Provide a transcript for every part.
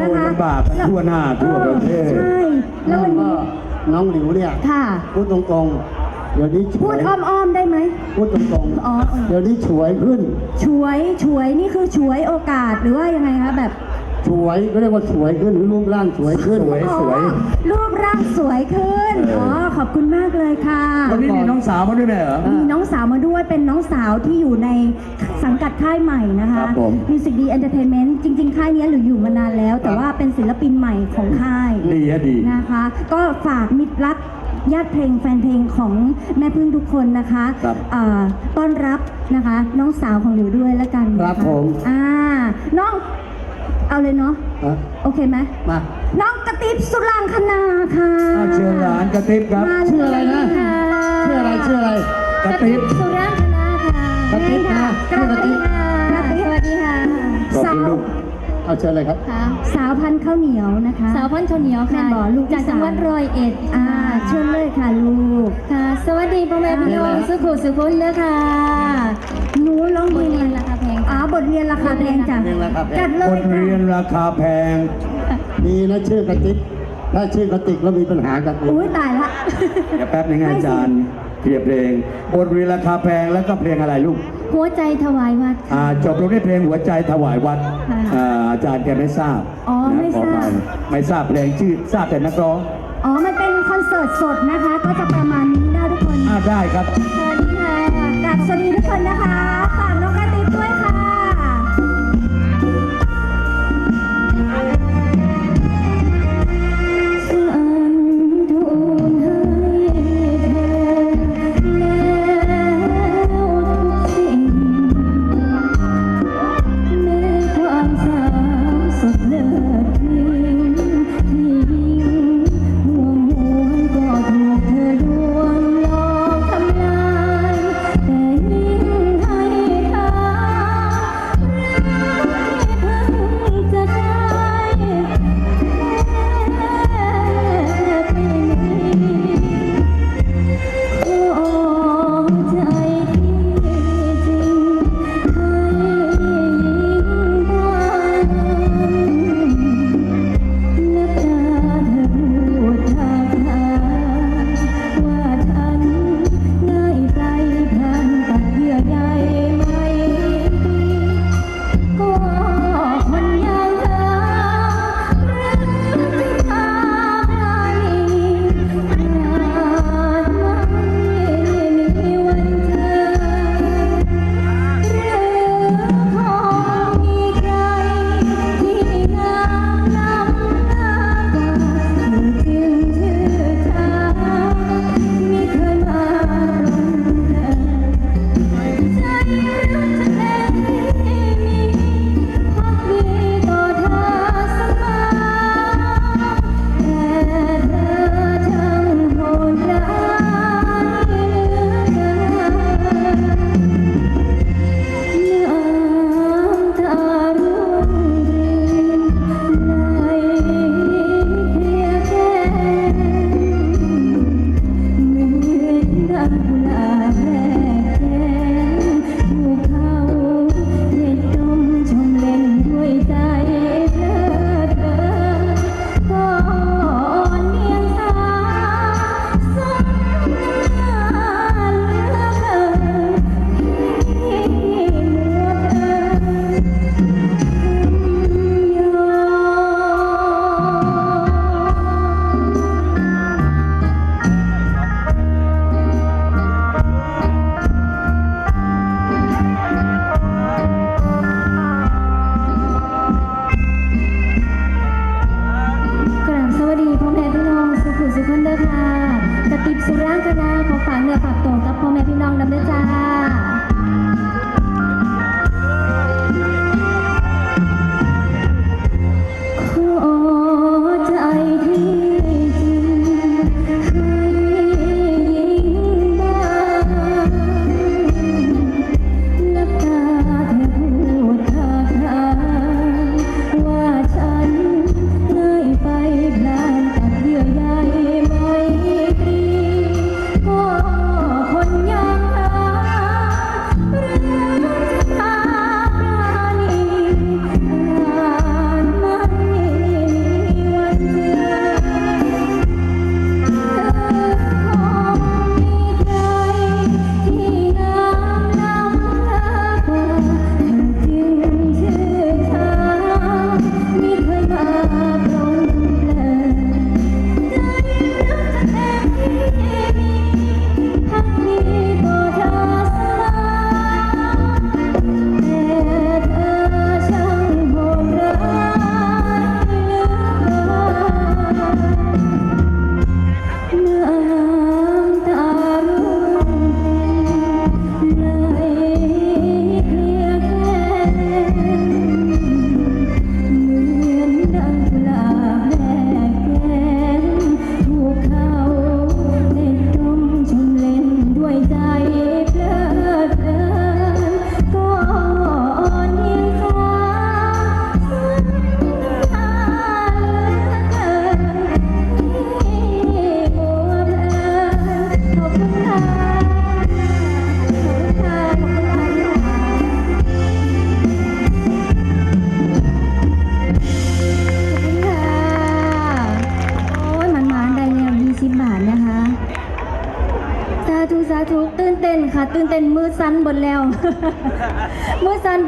นะโอ้ยคะลำบากกันทั่วหน้าทั่วประเทศ ใช่แล้ววันนี้น้องหลิวเนี่ยค่ะ พูดตรงๆ เดี๋ยวนี้ฉพูวดยอ้อมๆได้ไหม พูดตรงอ๋อเออๆเดี๋ยวนี้ฉวยขึ้นฉวยฉวยนี่คือฉวยโอกาสหรือว่ายังไงคะแบบ ฉวยก็เรียกว่าฉวยขึ้นหรือรูปร่างฉวยขึ้น สวย อ๋อสวยรูปร่างสวยขึ้น เอออ๋ อ๋อ ขอบคุณมากเลยค่ะ วันนี้มีน้องสาวมาด้วยไหมเหรอ มีน้องสาวมาด้วยเป็นน้องสาวที่อยู่ในสังกัดค่ายใหม่นะคะ ครับผม Music D Entertainment จริง ๆ ค่ายนี้หรืออยู่มานานแล้ว แต่ว่าเป็นศิลปินใหม่ของค่ายดีฮะดี นะคะ ก็ฝากมิตรรักญาติเพลงแฟนเพลงของแม่พึ่งทุกคนนะคะครับอ่าต้อนรับนะคะ น้องสาวของหลิวด้วยแล้วกันนะะครับผม อ่าน้อง เอาเลยเนาะ ฮะโอเคไหม มาน้องกระติบสุรางคณาค่ะอ้าวเชิญหลานกระติบครับ มาเลยชื่ออะไรนะค่ชื่ออะไรชื่ออะไรกระติบสุรางคณาค่ะกระติ๊บนะกระติบกระติบสวัสดีค่ะขอบสาคุณวลูกเอาเชิญเลยครับ ค่ะสาวพันธุ์ข้าวเหนียวนะคะ สาวพันธุ์ข้าวเหนียวค่ะแม่บอกลูกจากจังหวัดร้อยเอ็ดอ่าเชิญเลยค่ะลูก ค่ะ สวัสดีพ่อแม่พี่น้องสุขุสุขุนเด้อค่ะ หนูร้องเพลงบทเรียนอะไรราคาแพงอ๋อ บทเรียนราคาแพงจ้ะบทเรียนราคาแพง จัดเลบยทเรียนค่ะราคาแพง มีนะชื่อกระติก ถ้าชื่อกระติกแล้วมีปัญหากันอีกอุ้ยตายละ เดี๋ยวแป๊บนึงให้อาจารย์เพียบเพลงบทเรียนราคาแพงแล้วก็เพลงอะไรลูก หัวใจถวายวัด อ่าจบลงด้วยเพลงหัวใจถวายวัดค่ะอ่าอาจารย์แกไม่ทราบอ๋อนะไม่ขอทราอบภับยไม่ทราบเพลงชื่อทราบแต่นักร้องอ๋อ มันเป็นคอนเสิร์ตสดนะคะ ก็จะประมาณนี้นะทุกคนอ่าได้ครับสวั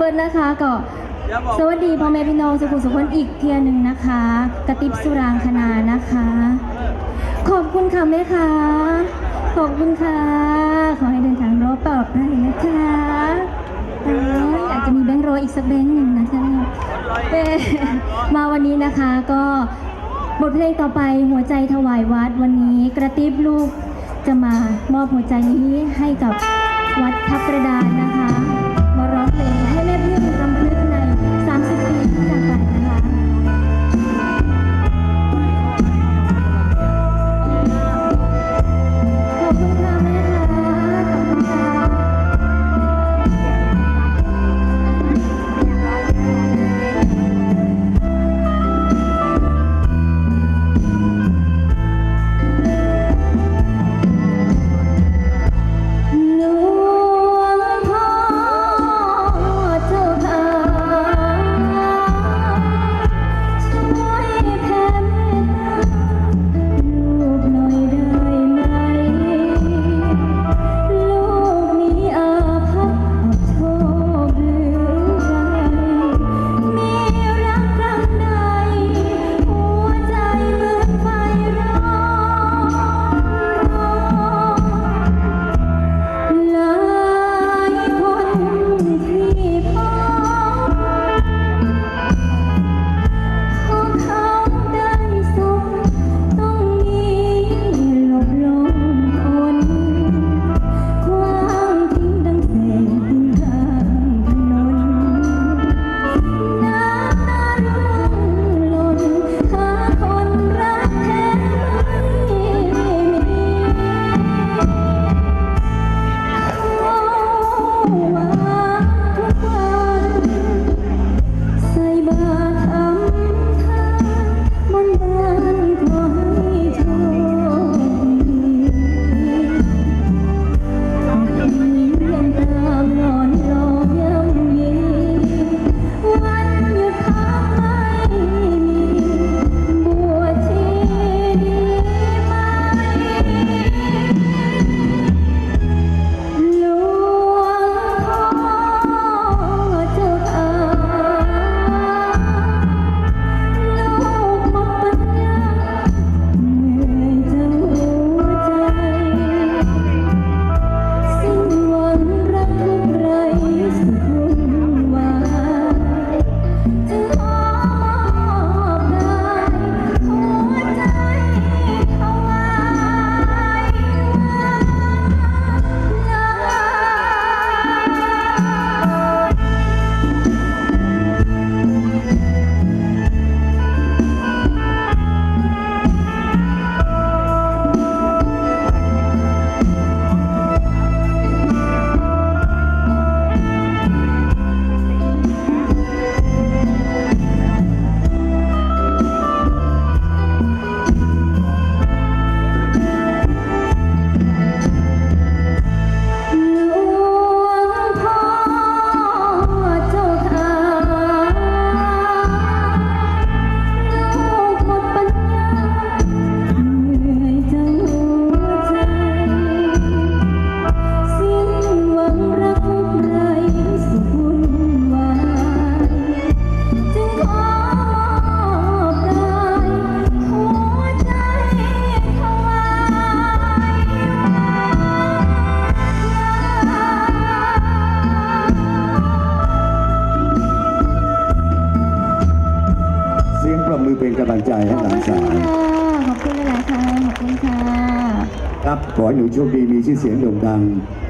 มือสั้นเบิดนะคะก็สวัสดีพ่อแม่พี่น้องสุขุมสุขคนอีกเทียหนึ่งนะคะ กระติบสุรางคณานะคะ ขอบคุณค่ะแม่ค่ะขอบคุณค่ะ ขอให้เดินทางรอดปลอดภัยนะคะเอ้ยอาจจะมีแบงค์ร้อยอีกสักแบงค์หนึ่งนะคะเอ้ยมาวันนี้นะคะก็บทเพลงต่อไปหัวใจถวายวัดวันนี้กระติบลูกจะมามอบหัวใจนี้ให้กับวัดทับกระดานนะคะ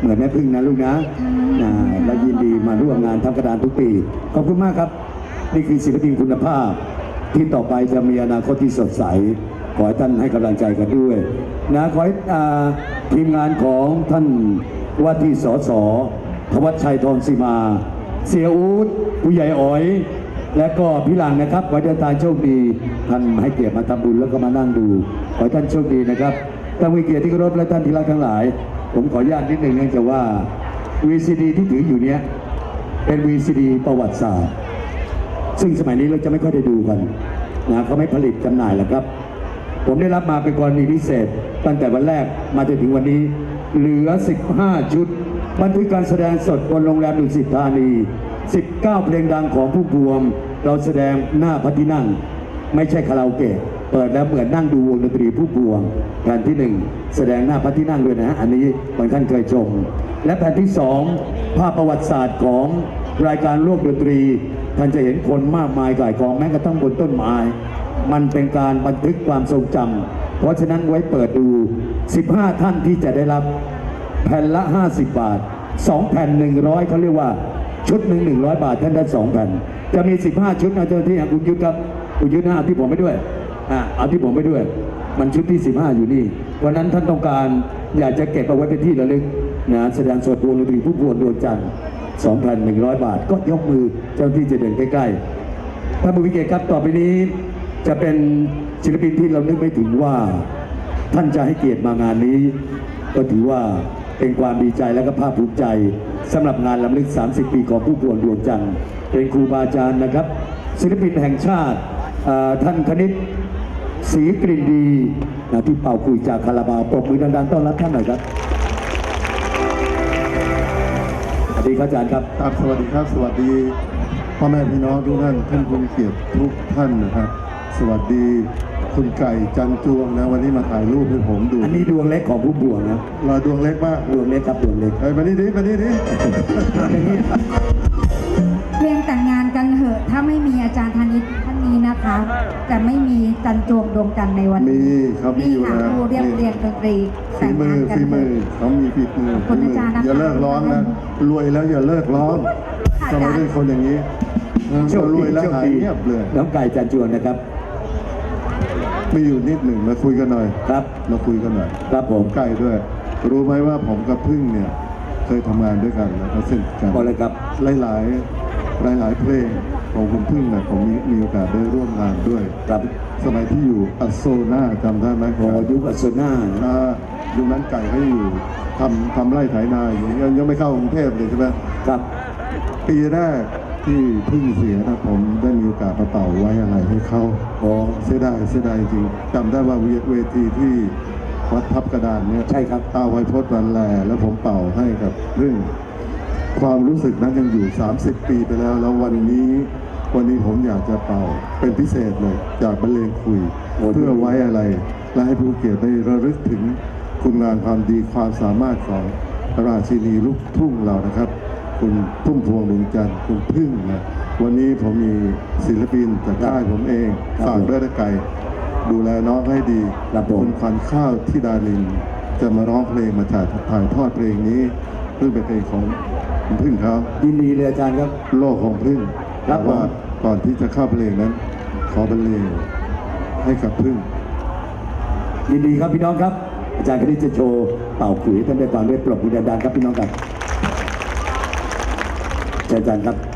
เหมือนแม่พึ่งนะลูกนะนะและยินดีมาร่วมงานทัพกระดานทุกปี ขอบคุณมากครับ นี่คือศิลปินคุณภาพ ที่ต่อไปจะมีอนาคตที่สดใส ขอให้ท่านให้กำลังใจกันด้วยนะขอให้อ่าทีมงานของท่านว่าที่สสธวัชชัยทองสีมา เสียอูดผู้ใหญ่อ๋อย และก็พี่หลังนะครับขอให้เดินทางโชคดีท่านให้เกียรติมาทำบุญแล้วก็มานั่งดู ขอให้ท่านโชคดีนะครับท่านมีเกียรติที่เคารพและท่านที่รักทั้งหลาย ผมขออนุญาตนิดหนึ่งเนื่องจากว่า VCD ที่ถืออยู่เนี้ยเป็น VCD ประวัติศาสตร์ ซึ่งสมัยนี้เราจะไม่ค่อยได้ดูกันนะเขาไม่ผลิตจำหน่ายแล้วครับ ผมได้รับมาเป็นกรณีพิเศษ ตั้งแต่วันแรกมาจนถึงวันนี้ เหลือ 15 ชุด บันทึกการแสดงสดบนโรงแรมดุสิตธานี 19 เพลงดังของผู้บวม เราแสดงหน้าพระที่นั่ง ไม่ใช่คาราโอเกะ เปิดแล้วเหมือนนั่งดูวงดนตรีผู้บวงแผ่นที่หนึ่งแสดงหน้าพระที่นั่งด้วยนะอันนี้บางท่านเคยชม และแผ่นที่สองภาพประวัติศาสตร์ของรายการโลกดนตรี ท่านจะเห็นคนมากมายก่ายกองแม้กระทั่งบนต้นไม้มันเป็นการบันทึกความทรงจำเพราะฉะนั้นไว้เปิดดู 15 ท่านที่จะได้รับแผ่นละ 50 บาท 2 แผ่น 100เขาเรียกว่าชุดหนึ่ง100บาทท่านได้2แผ่น จะมี 15 ชุดนะเจ้าหน้าที่อะคุณยุทธครับ คุณยุทธนะเอาที่ผมไปด้วย อะเอาที่ผมไปด้วย มันชุดที่ 15 อยู่นี่วันนั้นท่านต้องการอยากจะเก็บเอาไว้เป็นที่ระลึกนะแสดงสดวงดนตรีผู้พวงดวงจันทร์2,100 บาท ก็ยกมือเจ้าหน้าที่จะเดินใกล้ๆท่านผู้วิเกตครับต่อไปนี้ จะเป็นศิลปินที่เรานึกไม่ถึงว่า ท่านจะให้เกียรติมางานนี้ ก็ถือว่าเป็นความดีใจและก็ภาคภูมิใจสำหรับงานลำลึก 30 ปีของผู้พวงดวงจันทร์เป็นครูบาอาจารย์นะครับ ศิลปินแห่งชาติ ท่านคณิตศรีกลิ่นดีนะที่เป่าคุยจากคาราบาวปรบมือดังๆต้อนรับท่านหน่อยครับสวัสดีครับอาจารย์ครับครับสวัสดีครับ สวัสดีพ่อแม่พี่น้องทุกท่านท่านผู้มีเกียรติทุกท่านนะครับ สวัสดีคุณไก่จันจวงนะวันนี้มาถ่ายรูปให้ผมดูอันนี้ดวงเล็กของผู้บวงนะเราดวงเล็กมากดวงเล็กครับดวงเล็กเฮ้ยมานี่ดิมานี่ดิอย่างนี้เพลงแต่งงานกันเหอะถ้าไม่มีอาจารย์ธนิตท่า นนี้นะคะ จะไม่มีจันโจงดวงจันทร์ในวันมีนี้เขามีนี่อยู่ค่ะแล้วครูเรียบเรียนดนตรีฝีแต่งมืงาอนกัน ฝีเถมืออะเขามีฝีมือขอบคุณฝีมือาจารย์นะคะ อย่าเลิกร้องนะรวยแล้วอย่าเลิกร้องค่ะทำไมเป็นคนอย่างนี้เออโชครดีวยแล้วโชคหายดีเงียบเลยน้องไก่จันจวนนะครับ มีอยู่นิดหนึ่งมาคุยกันหน่อยครับ มาคุยกันหน่อย ครับผมใกล้ด้วย รู้ไหมว่าผมกับพึ่งเนี่ย เคยทำงานด้วยกันแล้วก็สนิทกันบอกเลยครับ หลายหลายหลายหลายๆเพลง ของคุณพึ่งเนี่ยผมมีมีโอกาสได้ร่วมงานด้วยครับสมัยที่อยู่อัสโซนาจำได้ไหมพอยุคอัศนานะอ่ายุคนั้นไก่เขาอยู่ทำทำไร่ไถนาอยู่ยังยังไม่เข้ากรุงเทพเลยใช่ไหมครับ ปีแรกที่พึ่งเสียนะผมได้มีโอกาสมาเป่าไว้อะไรให้เขาอ๋อเสียดายเสียดายจริงจำได้ว่าเวเวทีที่วัดทับกระดานเนี่ยใช่ครับตาไวโพจน์วันแลแล้วผมเป่าให้กับเรื่องความรู้สึกนั้นยังอยู่ 30 ปีไปแล้ว แล้ววันนี้ วันนี้ผมอยากจะเป่าเป็นพิเศษเลยจากบรรเลงคุยโอ้เพื่อไว้อะไร และให้ผู้เกียรติได้ระลึกถึงคุณงานความดีความสามารถของราชินีลูกทุ่งเรานะครับ คุณพุ่มพวงดวงจันทร์คุณพึ่งนะวันนี้ผมมีศิลปินจากค่ายผมเองครับฝากด้วยนะไก่ดูแลน้องให้ดีครับผมคุณขวัญข้าวที่ดารินจะมาร้องเพลงมาถ่ายถ่ายทอดเพลงนี้เพื่อเป็นเพลงของคุณพึ่งเขายินดีเลยอาจารย์ครับ โลกของพึ่งครับแต่ว่าผม ก่อนที่จะเข้าเพลงนั้น ขอบรรเลงให้กับพึ่งยินดีครับพี่น้องครับ อาจารย์คณิตจะโชว์เป่าขุยท่านได้ฟังด้วยปรบมือดังๆครับพี่น้องครับอาจารย์ครับ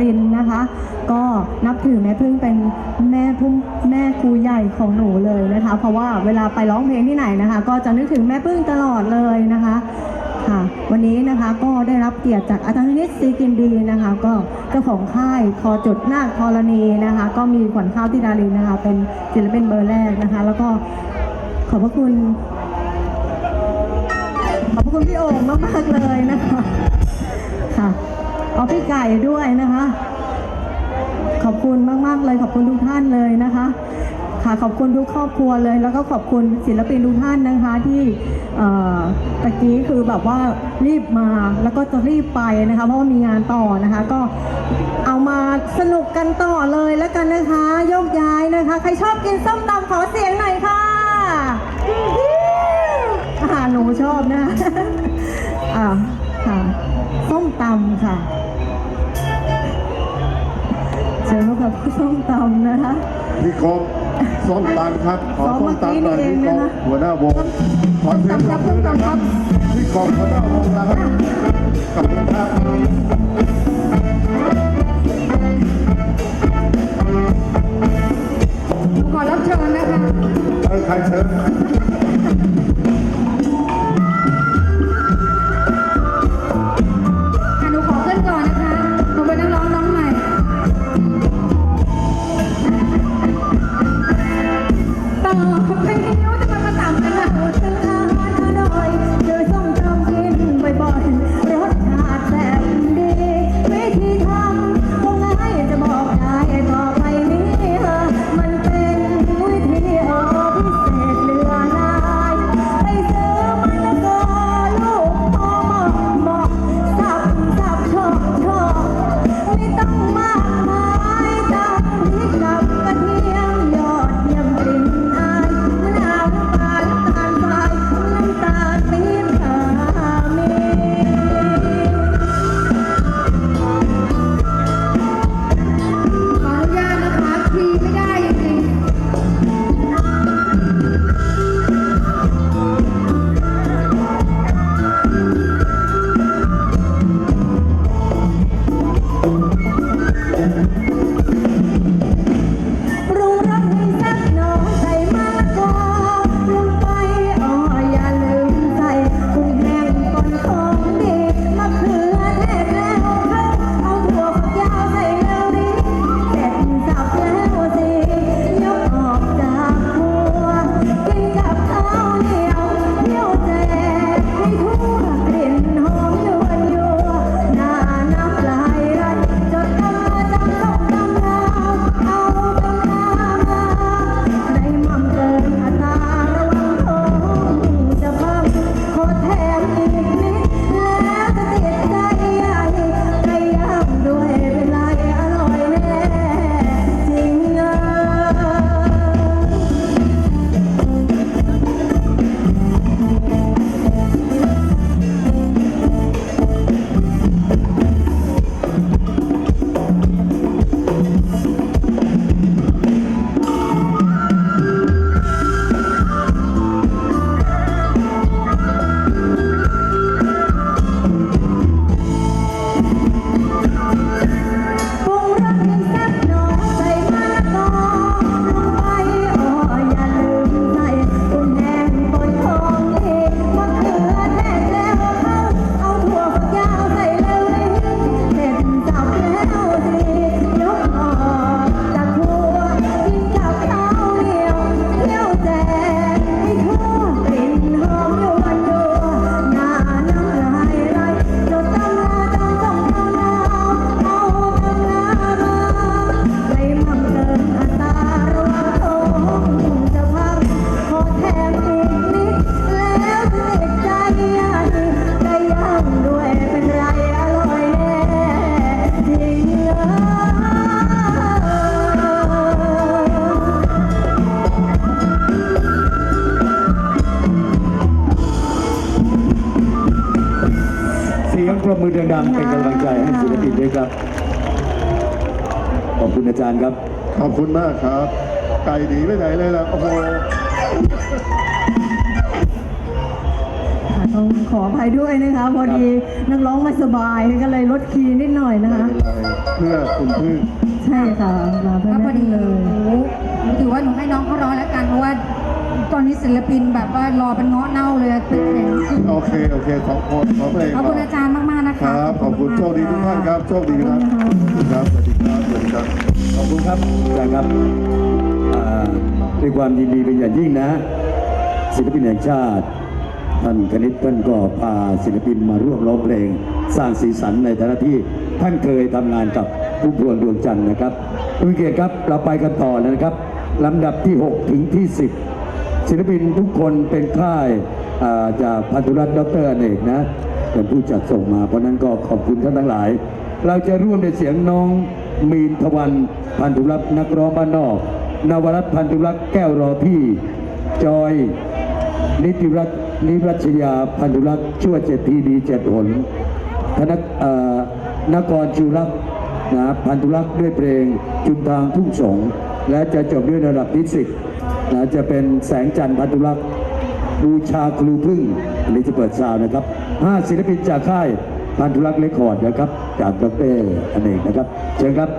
รินนะคะ ก็นับถือแม่พึ่งเป็นแม่พุ่มแม่ครูใหญ่ของหนูเลยนะคะ เพราะว่าเวลาไปร้องเพลงที่ไหนนะคะ ก็จะนึกถึงแม่พึ่งตลอดเลยนะคะค่ะวันนี้นะคะก็ได้รับเกียรติจากอาจารย์นิตซีกินดีนะคะ ก็เจ้าของค่ายคอจุดนาคธรณีนะคะ ก็มีขวัญข้าวที่ดารินนะคะ เป็นศิลปินเบอร์แรกนะคะ แล้วก็ขอบพระคุณ ขอบพระคุณพี่โอ่งมากๆเลยนะคะค่ะ เอาพี่ไก่ด้วยนะคะ ขอบคุณมากๆเลยขอบคุณทุกท่านเลยนะคะ ค่ะขอบคุณทุกครอบครัวเลย แล้วก็ขอบคุณศิลปินทุกท่านนะคะที่เอ่อตะกี้คือแบบว่ารีบมาแล้วก็จะรีบไปนะคะ เพราะว่ามีงานต่อนะคะก็เอามาสนุกกันต่อเลยแล้วกันนะคะโยกย้ายนะคะ ใครชอบกินส้มตำขอเสียงหน่อยค่ะอ่าหนูชอบนะอ่าค่ะส้มตำค่ะ เชิญพบกับส้มตำนะคะ พี่กบส้มตำครับ ขอซ้อมส้เมื่มอกี้ตำหน่อยนี่เองพี่กบนะคะ หัวหน้าวงขอเสียงปรบมือนะครับพี่กบหัวหน้าวงนะครับขอบคุณครับขอรับเชิญนะคะเออใครเชิญ ขอบคุณอาจารย์ครับ ขอบคุณมากครับ ไก่หนีไปไหนเลยล่ะ โอ้โห ค่ะต้องขออภัยด้วยนะคะ พอดีนักร้องไม่สบายก็เลยลดคีย์นิดหน่อยนะคะ เพื่อคุณพึ่ง ใช่ค่ะมาเพื่อก็พอแม่ดีเลยหนูหนูถือว่าหนูให้น้องเขาร้องแล้วกันเพราะว่า ตอนนี้ศิลปินแบบว่ารอเป็นเงาะเน่าเลยตึกแข็งโอเค โอเคสองคนขอเพลงขอบคุณอาจารย์มากๆนะคคะรับขอบคุณโชคดีทุกท่านครับโชคดีครับครับสวัสดีครับสวัสดีครับขอบคุณครับอาจารย์ครับอ่าด้วยความยินดีเป็นอย่างยิ่งนะ ศิลปินแห่งชาติท่านคณิตท่านก็พาศิลปินมาร่วมร้องเพลง สร้างสีสันในฐานะที่ท่านเคยทำงานกับผู้พวงดวงจันทร์นะครับทุกเกียรติครับเราไปกันต่อเลยนะครับลำดับที่ 6 ถึงที่ 10 ศิลปินทุกคนเป็นค่ายาจากพันธุรัตน์ดรอเนกนะเป็นผู้จัดส่งมา เพราะนั้นก็ขอบคุณท่านทั้งหลาย เราจะร่วมในเสียงน้องมีนทวันพันธุรัตน์นักร้องบ้านนอก นวรัตน์พันธุรัตน์แก้วรอพี่ จอย นิติรัตน์นิรัชยาพันธุรักษ์ชั่วเจ็ดทีดีเจ็ดหนธนกนกรชูรักนะพันธุรักษ์ด้วยเพลงจุมทางทุ่งสงและจะจบด้วยระดับนิสิต นะจะเป็นแสงจันทร์พันธุรักษ์บูชาครูพึ่งอันนี้จะเปิดซาวนะครับห้าศิลปินจากค่ายพันธุรักษ์เลคคอร์ดนะครับ จากดรอเนกนะครับ เชิญครับ